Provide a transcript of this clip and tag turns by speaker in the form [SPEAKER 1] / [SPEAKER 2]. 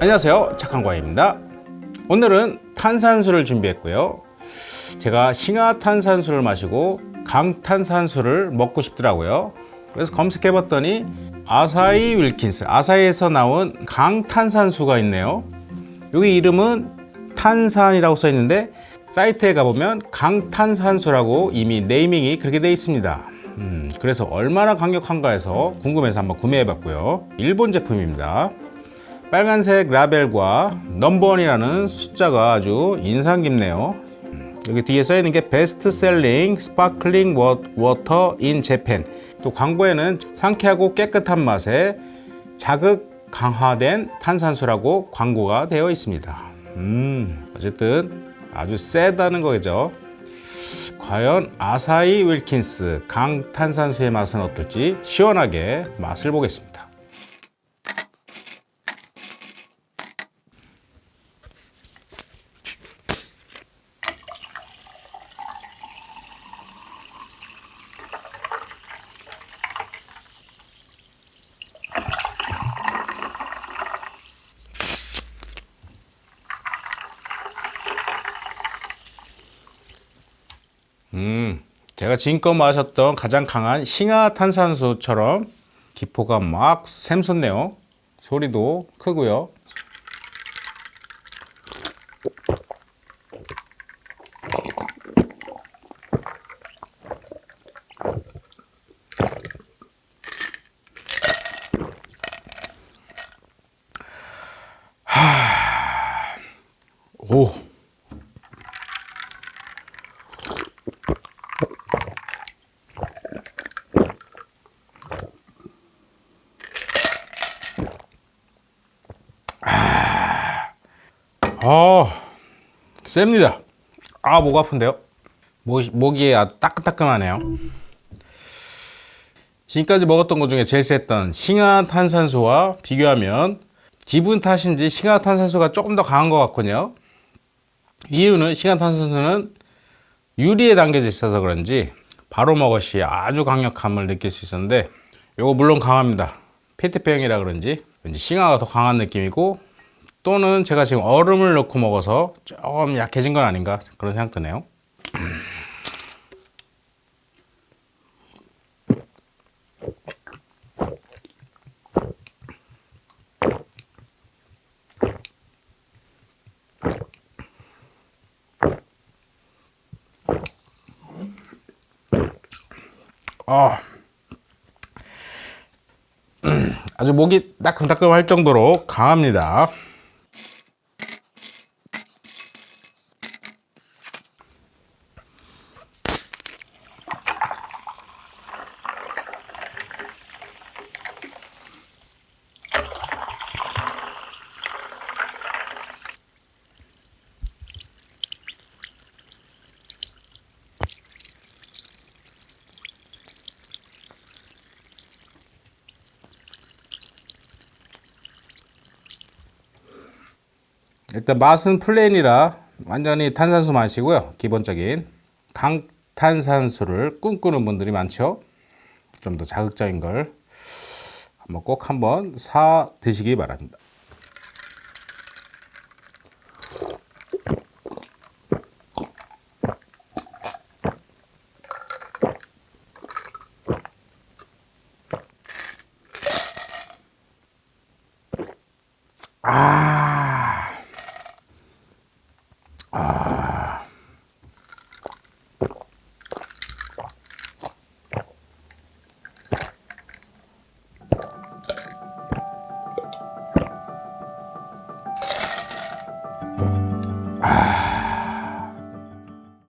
[SPEAKER 1] 안녕하세요. 착한과입니다. 오늘은 탄산수를 준비했고요. 제가 싱화탄산수를 마시고 강탄산수를 먹고 싶더라고요. 그래서 검색해 봤더니 아사히 윌킨스 아사히에서 나온 강탄산수가 있네요. 여기 이름은 탄산이라고 써 있는데 사이트에 가보면 강탄산수라고 이미 네이밍이 그렇게 되어 있습니다. 음, 그래서 얼마나 강력한가 해서 궁금해서 한번 구매해 봤고요. 일본 제품입니다 빨간색 라벨과 넘버원이라는 숫자가 아주 인상 깊네요. 여기 뒤에 써 있는 게 베스트셀링 스파클링 워터 인 재팬. 또 광고에는 상쾌하고 깨끗한 맛에 자극 강화된 탄산수라고 광고가 되어 있습니다. 음, 어쨌든 아주 세다는 거죠. 과연 아사히 윌킨스 강탄산수의 맛은 어떨지 시원하게 맛을 보겠습니다. 음, 제가 지금껏 마셨던 가장 강한 싱하 탄산수처럼 기포가 막 샘솟네요. 소리도 크고요. 하... 오. 아, 셉니다. 아, 목 아픈데요? 목, 목이 아주 따끈따끈하네요. 지금까지 먹었던 것 중에 제일 셌던 싱하 탄산수와 비교하면 기분 탓인지 싱하 탄산수가 조금 더 강한 것 같군요. 이유는 싱하 탄산수는 유리에 담겨져 있어서 그런지 바로 먹었이 아주 강력함을 느낄 수 있었는데 이거 물론 강합니다. 페트병이라 그런지 왠지 싱하가 더 강한 느낌이고 또는 제가 지금 얼음을 넣고 먹어서 조금 약해진 건 아닌가 그런 생각 드네요. 아, 아주 목이 따끔따끔할 정도로 강합니다. 일단 맛은 플레인이라 완전히 탄산수 맛이고요. 기본적인 강탄산수를 꿈꾸는 분들이 많죠. 좀 더 자극적인 걸 한번 꼭 한번 사 드시기 바랍니다. Ah.